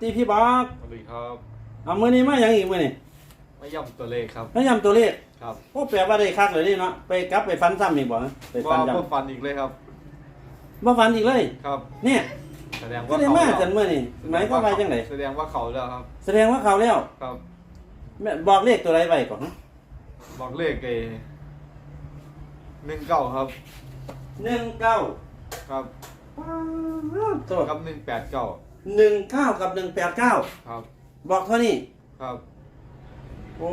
ตีพี่บอกสวัสดีครับเอามือนี้มาอย่างอีกมือนี่ไม่ย่ำตัวเลขครับ พยายามตัวเลขครับโอ้แปลว่าได้คักเลยนี่เนาะไปกลับไปฟันซ้ำอีกบ่ฮะไปฟัว่านย้พวกฟันอีกเลยครับำบ่ฟันอีกเลย ครับ เนี่ยแสดงก็ว่าได้เขามาแล้วกันมื้อนี่หมายความว่าจังไดแสดงว่าเขาแล้วครับ แสดงว่าเขาแล้วครับ แม่บอกเลขตัวใดไว้ก่อนฮะบอกเลขเอหนึ่งเก้าครับ19ครับตัวกับหนึ่งแปดเก้า 19กับ189ครับบอกเท่านี้ครับโอ้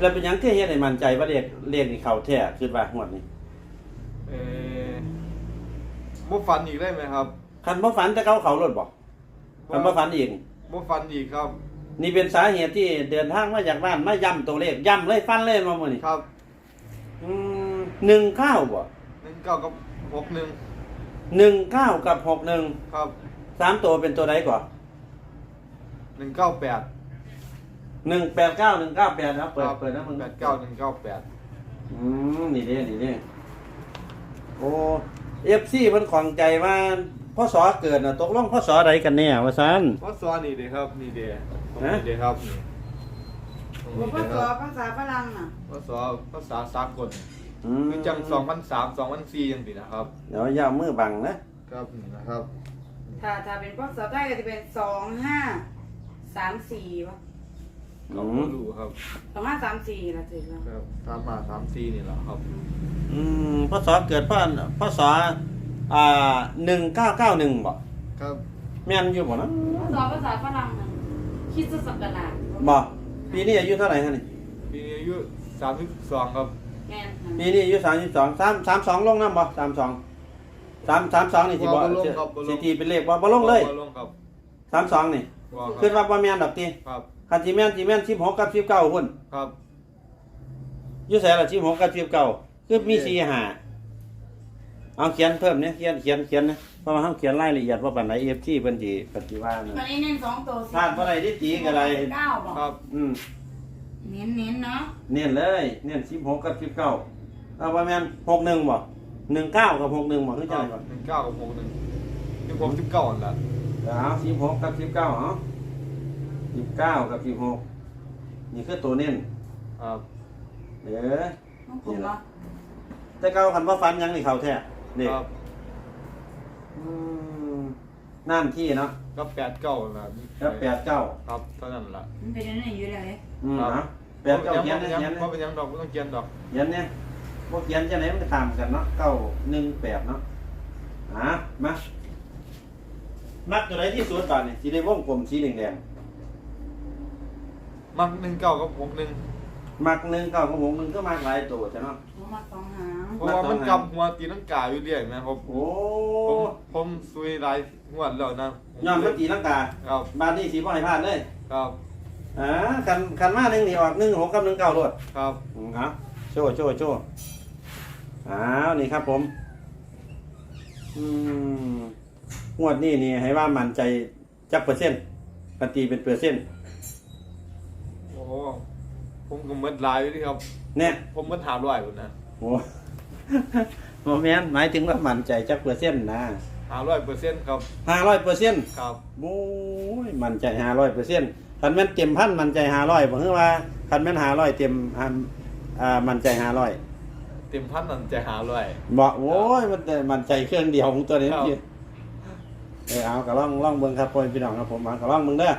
แล้วเป็นหยังที่เฮ็ดให้มั่นใจว่าเลขเลขนี่เข้าแท้คือว่าฮวดนี้เออมุฟันอีกได้ไหมครับคันบ่ฝันแต่เขาเขารถบ่คันบ่ฝันอีกมุฟันอีกครับ นี่เป็นสาเหตุที่เดินทางมาจากบ้านมาย้ำตัวเลขย้ำเลยฟันเลยมาเมื่อนี้ครับหนึ่งเก้าบ่หนึ่งเก้ากับหกหนึ่ง หนึ่งเก้ากับหกหนึ่งครับสามตัวเป็นตัวใดก่อนหนึ่งเก้าแปดหนึ่งแปดเก้าหนึ่งเก้าแปดนะเปิดครับเปิดนะมึงแปดเก้าหนึ่งเก้าแปดอืมนี่เด้นี่เด้โอ้เอฟซีมันของใจว่าพ่อสอเกิดน่ะตกลงพ่อสอใดกันแน่วะซันว่าซอนี่เด้ครับ นี่เด้ตรงฮะนี้เด้ครับนี่ตรงว่านี้ภาเด้คษารับภาษาฝรั่งน่ะภาษาภาษาสากลอืม คือจังสองพันสามสองพันสี่ยังดีนะครับ เดี๋ยวอย่าเอามือบังนะครับนี่นะครับถ้าถ้าเป็นภาษาใต้ก็จะเป็นสองห้าสามสี่วะเราก็รู้ครับสองห้าสามสี่ละถึงแล้วครับสามมาสามสี่นี่แหละครับอืมพ่อสอเกิดพ่อพ่อสออ่าหนึ่งเก้าเก้าหนึ่งบ่ครับแม่นอยู่บ่นะภาษาภาษาฝรั่งน่ะคิดจะสักกะลาดบ่ปีนี้อายุเท่าไหร่ฮะนี่ปีนี้อายุสามสิบสองครับ แม่นปีนี้อายุสามสิบสองสามสามสองลงน้ำบ่สามสองสามสามสองนี่สิบ่บ่ลงครับบ่ลง สิตีเป็นเลขบ่บ่ลงเลยบ่ลงครับสามสองนี่ว่าคคือรับว่าบ่แม่นดอกติครับคันสิแม่นสิแม่นสิบหกกับสิบเก้าหุ่นครับ อยู่ไสล่ะสิบหกกับสิบเก้าคือมีสี่ห้าเอาเขียนเพิ่มเนี่ยเขียนเขียนเขียนนะเพราะว่าเฮาเขียนรายละเอียดว่าปานใด FT เพิ่นสิปฏิว่านะตอนนี้เน้นสองตัวสิพลาดบ่ได้ที่ตีก็ได้เก้าบอกครับ อืม เน้นเน้นๆเนาะเน้นเลย เน้นสิบหกกับสิบเก้าเอาว่าแม่นหกหนึ่งบ่หนึ่งเก้ากับหกหนึ่งบ่คือจังได๋บ่หนึ่งเก้ากับหกหนึ่งหนึ่งหกสิบเก้าอันละเอาสิบหกกับสิบเก้าเอาสิบเก้ากับสิบหกนี่คือตัวเน้นครับเด้อต้องคุมเนาะแต่เก้าคันว่าฟันยังนี่เขาแท้เด็กครับน้ำที่เนาะ ก็แปดเก้าอันละแล้วแปดเก้าครับเท่านั้นละมันเป็นยังไงอยู่แล้วเลยอืมครับนะแปดเก้าเขียนเนี่ยยังเขียนเพราะเนี่ยเป็นยังดอกไม่ต้องเขียนดอกเขียนเนี่ยพวกเขียนจะไหนมันก็ตามกันเนาะเก้าหนึ่งแปดเนาะอะมามักตัวไหนที่สุดบ้านนี่สีในวงกลมสีแดงมักหนึ่งเก้ากับหกหนึ่งๆมักหนึ่งเก้ากับหกหนึ่งก็มากหลายตัวใช่เนาะผมมาสองหาง เพราะว่ามันกำหัวตีนังกาอยู่เรื่อยนะครับโอ้ผมผมซุยหลายงวดแล้วนะย้อนเมื่อกี้ลังกาครับบ้านนี้สีบ่ให้พลาดเลยครับอ่าคันคันมาหนึ่งนี่ออกหนึ่งหกกับหนึ่งเก้ารวดครับอืมเอาโชว์โชว์โชว์อ้าวนี่ครับผม อืมงวดนี้นี่ให้ว่ามั่นใจจักเปอร์เซ็นต์ปฏิเป็นเปอร์เซ็นต์โอ้โหผมก็หมืดหลายอยู่ที่ครับเนี่ยผมหมืดหาร้อยคนนะโอ้ โมแมนหมายถึงว่ามั่นใจจักเปอร์เซ็นต์นะหาร้อยเปอร์เซ็นต์ครับห้าร้อยเปอร์เซ็นต์ครับโอ้ยมั่นใจห้าร้อยเปอร์เซ็นต์คันแม่นเต็มพันมั่นใจห้าร้อยบอกว่าคันแม่นห้าร้อยเต็มอ่าอ่ามั่นใจห้าร้อยเต็มพันนั่นจะหาร้อยบอกโอ้ยมันแต่มั่นใจเครื่องเดียวของตัวนี้ครับพี่เออเอากระล่องล่องเบิ่งครับพ่อพี่น้องครับผมเอากระล่องเบิ่งเด้อ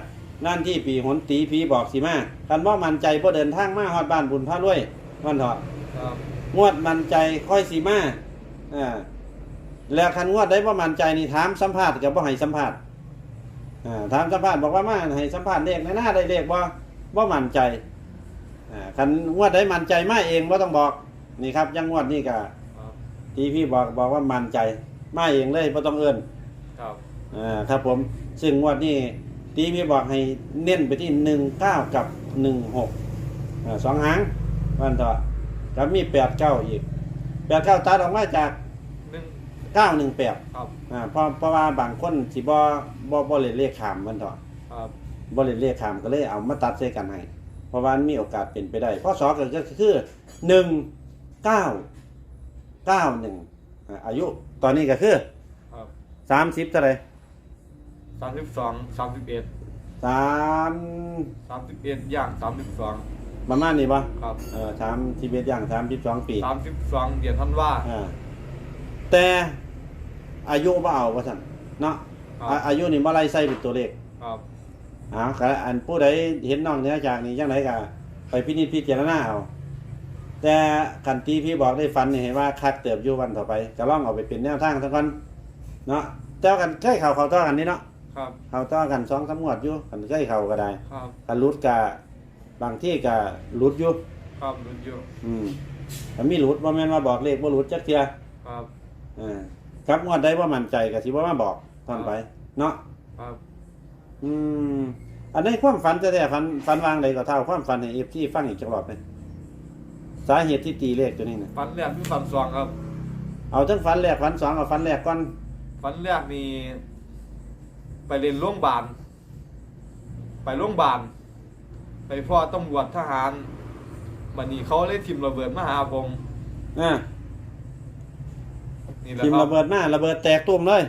นั่นที่ปีหนตีผีบอกสิมาคันว่ามั่นใจพอเดินทางมาฮอดบ้านบุญพระรวยวันเถอะครับ งวดมั่นใจค่อยสิมาอ่าแล้วคันงวดได้ว่ามั่นใจนี่ถามสัมภาษณ์กับบ่ให้สัมภาษณ์อ่าถามสัมภาษณ์บอกว่ามาให้สัมภาษณ์เลขในหน้าได้เลขบ่บ่มั่นใจอ่าคันงวดได้มั่นใจมาเองบ่ต้องบอกนี่ครับยังงวดนี่ก็ครับที่พี่บอกบอกว่ามั่นใจมาเองเลยบ่ต้องเอื้อนครับอ่าครับผมซึ่งงวดนี้ที่พี่บอกให้เน้นไปที่19กับ16อ่าสองหางวันต่อ แล้วมี89อีก89ตัดออกมาจากหนึ่ง918ครับอ่าเพราะเพราะว่าบางคนสิบ่บ่บ่เล่นเลขขามมันเถอะครับบ่เล่นเลขขามก็เลยเอามาตัดใส่กันให้เพราะว่ามันมีโอกาสเป็นไปได้ข้อสองก็คือ1 9 91อ่าอายุตอนนี้ก็คือครับสามสิบเท่าไหรสามสิบสองสามสิบเอ็ดสามสามสิบเอ็ดย่างสามสิบสอง ประมาณนี้ปะครับเออสามสิบเอ็ดอย่างสามสิบสองปีสามสิบสองเดือนธันวา อ่าแต่อายุบ่เอาว่าสั่นเนาะครับ อ่าอายุนี่บ่ไล่ใส่เป็นตัวเลขครับ อ่าก็อันผู้ใดเห็นน้องเหนือจากนี้จังไดก็ไปพินิจพิจารณาเอาแต่กันที่พี่บอกได้ฟันนี่เห็นว่าคักเติบอยู่วันต่อไปก็ลองเอาไปเป็นแนวทางซะก่อนเนาะเจ้ากันใกล้เข่าเขาต่อกันนี่เนาะครับ เขาต่อกันสองสามงวดอยู่กันใกล้เข่าก็ได้ ครับ กันรุดกะ บางที่กะรุดอยู่ครับรุ่นอยู่อืมถ้ามีรุดบ่แม่นว่าบอกเลขบ่รุดจักเทื่อครับอ่าครับงวดได้ว่ามั่นใจก็สิบ่มาบอกตอนไป เนาะครับอืมอันนี้ความฝันแท้ๆฝันฝันวางใดก็เท่าความฝันให้ FT ฟังอีกจักรอบหนึงสาเหตุที่ตีเลขตัวนี้น่ะฟันแรกคือฟันสองครับเอาทั้งฝันแรกฝันสองเอาฝันแรกก่อนฟันแรกนี่ไปเรียนโรงพยาบาลไปโรงพยาบาล ไปพ่อตำรวจทหารวันนี้เขาเลยทิมระเบิดมาหาผมอ่านี่แหละทิมครัระเบิดมาระเบิดแตกตุ้มเลย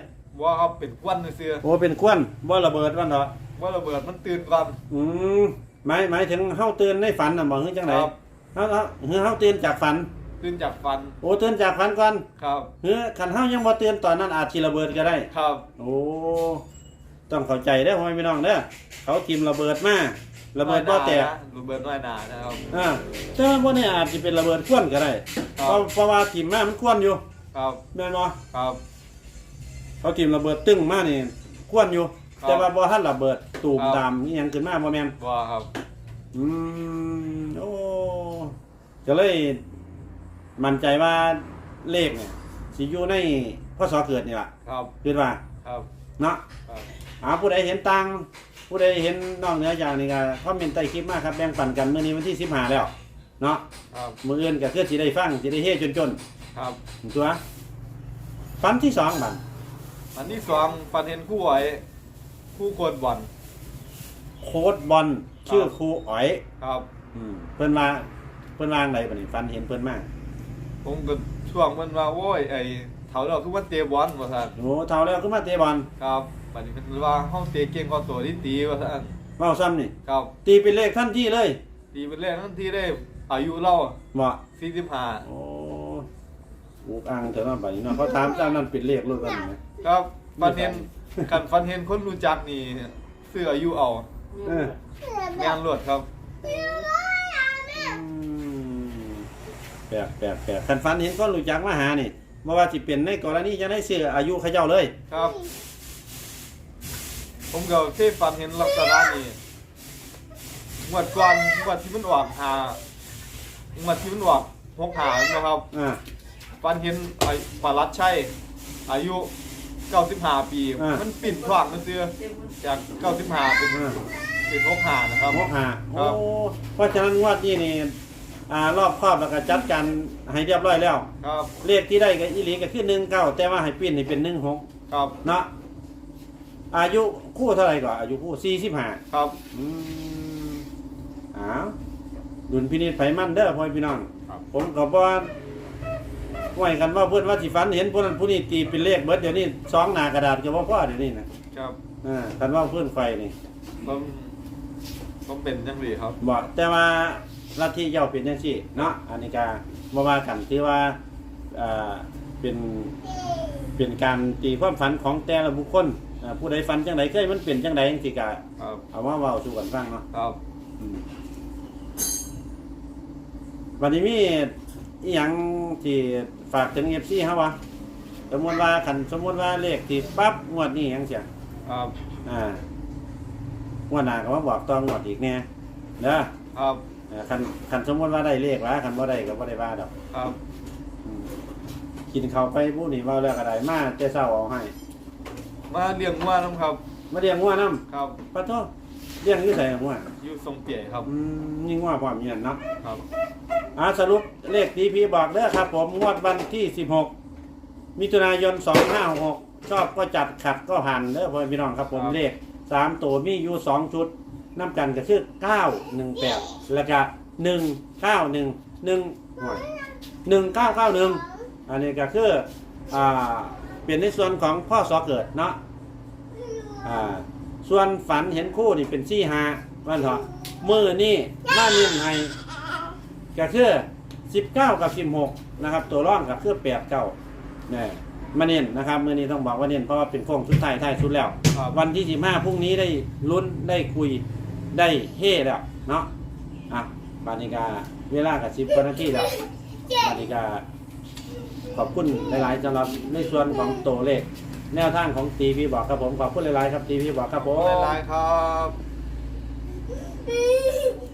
ว่าเอาเป็นควันเสื้อโอ้เป็นควันบ่ระเบิดวันเถอะว่าระเบิดมันตื่นก่อน อืมหมายหมายถึงเฮาตื่นในฝันน่ะบ่ฮู้จังไดครับ เฮาเฮาเฮาเฮาตื่นจากฝัน ตื่นจากฟันโอ้ตื่นจากฝันก่อนครับ เฮ้ยคันเฮายังบ่ตื่นตอนนั้นอาจสิระเบิดก็ได้ ครับ โอ้ ต้องเข้าใจเด้อพ่อแม่พี่น้องเด้อเขาทิมระเบิดมา ระเบิดบ่แตกน้อยหนานะระเบิดน้อยหนานะครับ อ่าแต่ว่าบ่แน่อาจสิเป็นระเบิดควนก็ได้ครับ เพราะเพราะว่าทิมมามันควนอยู่ครับแม่นบ่ครับเขาทิมระเบิดตึ้งมานี่ควนอยู่ครับแต่ว่าบ่ทันระเบิดตูมครับตามอีหยังขึ้นมาบ่แม่นว่าครับอืมโอ้ก็เลย มั่นใจว่าเลขเนี่ยสิอยู่ในพศเกิดนี่ล่ะครับคิดว่าครับเนาะครับอ่าผู้ใดเห็นตัง ผู้ใดเห็นนอกเหนือจากนี้ก็คอมเมนต์ใต้คลิปมาครับแบ่งปันกันมื้อนี้วันที่15แล้วเนาะครับมื้ออื่นก็คือสิได้ฟังสิได้เฮ็ดจนครับๆตัวฟันที่สองบัดอันที่สองฟันเห็นคู่ไว้คู่กวนบอลโค้ดบอลชื่อครับครูอ๋อยครับอืมเพิ่นว่าเพิ่นวางไดบัดนี้ฟันเห็นเพิ่นมาผมก็ช่วงมันว่าโว้ยไอ้เถาเราคือว่าเตะบอลว่าซั่นโอ้เท่าแล้วคือมาเตะบอลครับ บัดนี้เป็นว่าเฮาเตะเก่งกว่าตัวที่ตีว่าซั่นเว้าซ้ำนี่ ครับตีเป็นเลขทันทีเลยตีเป็นแรกทันทีได้อายุเราบ่45โอ้อุกอ่างเถอะเนาะบัดนี้เนาะเขาถามตามนั้นเป็นเลขรุ่นบัดนี้นะครับฟันเห็นกันฟันเห็นคนรู้จักนี่ซื้ออายุเอาเออแม่นรวดครับ อืมแปลกแปลกแปลกคันฟันเห็นคนรู้จักมาหานี่บ่ว่าสิเป็นในกรณีจะได้เสื้ออายุเขาเจ้าเลย ครับ ผมก็เคยฟันเห็นลักษณะนี้งวดก่อนงวดที่มันออกหางวดที่มันออกหกหานะครับอ่าฟันเห็นไอ้ปารัดชัยอายุ95ปีอ่ามัมันปิ่นขวางมันเสือจาก95เป็นอ่าเป็นหกหานะครับหกหาครัโอ้บเพราะฉะนั้นงวดนี้นี่อ่ารอบครอบแล้วก็จัดการให้เรียบร้อยแล้ว ครับ เลขที่ได้ก็อีหลีก็คือ19แต่ว่าให้ปิ้นให้เป็น16ครับเนาะ อายุคู่เท่าไหร่ก่อนอายุคู่45ครับอืมอ้าวดุลพินิจไผมันเด้อพ่อพี่น้อง ครับ ผมก็บ่ไหวกันว่าเพิ่นว่าสิฝันเห็นผู้นั้นผู้นี้ตีเป็นเลขเบิดเดี๋ยวนี้สองหน้ากระดาษก็บ่พอเดี๋ยวนี้นะครับอ่าคันว่าเพิ่นไฟนี่ผมผมเป็นจังหรีครับ บ่แต่ว่าลัทธิเจ้าเป็นจังซี่เนาะอันนี้ก็บ่ว่ากันถือว่าอ่าเป็นเป็นการตีความฝันของแต่ละบุคคล อ่าผู้ใดฝันจังไดเคยมันเป็นจังไดจังซี่ก็ครับเอามาเว้าสู่กันฟังเนาะครับอืมวันนี้มีอีหยังที่ฝากถึง FC เฮาวะสมมุติว่าคันสมมุติว่าเลขที่ปั๊บงวดนี้จังซี่ครับอ่างวดหน้าก็มาบอกต่องวดอีกแน่เด้อครับเออคันคันสมมุติว่าได้เลขว่าคันบ่ได้ก็บ่ได้ว่าดอก ครับอืมกินข้าวไปผู้นี่เว้าแล้วก็ได้มาแต่เช้าเอาให้ มาเลี้ยงว่าน้ำครับ มาเลี้ยงงัวนํครับปะโทเลี้ยงอยู่ไสงัวอยู่ทรงเปียครับ อืมนี่งัวพร้อมอยู่นั่นเนาะครับ อ่าสรุปเลขที่พี่บอกเด้อครับ ผมงวดวันที่ 16 มิถุนายน 2566ชอบก็จัดขัดก็ผ่านเด้อพ่อพี่น้องครับผมครับ เลข3ตัวมีอยู่2ชุดน้ำกันก็คือ 918 แล้วก็191 1หน่วย1991 อันนี้ก็คืออ่า เป็นในส่วนของพ่อสอเกิดเนาะอ่าส่วนฝันเห็นคู่นี่เป็นซี่หาว่าเถอะมือนี่มาเน้นให้ก็คือสิบเก้ากับสิบหกนะครับ ตัวร่องกับคือแปดเก้าเนี่ยมาเน้นนะครับมือนี้ต้องบอกว่าเน้นเพราะว่าเป็นโค้งสุดท้ายท้ายสุดแล้ว ครับ วันที่สิบห้าพรุ่งนี้ได้ลุ้นได้คุยได้เฮ่แล้วเนาะอะบานิกาเวลากับสิบกว่านาทีแล้วบานิกา ขอบคุณหลายๆสำหรับในส่วนของตัวเลข แนวทางของตีพีบอกครับผมขอบคุณหลายๆครับตีพีบอกครับผม หลายๆครับ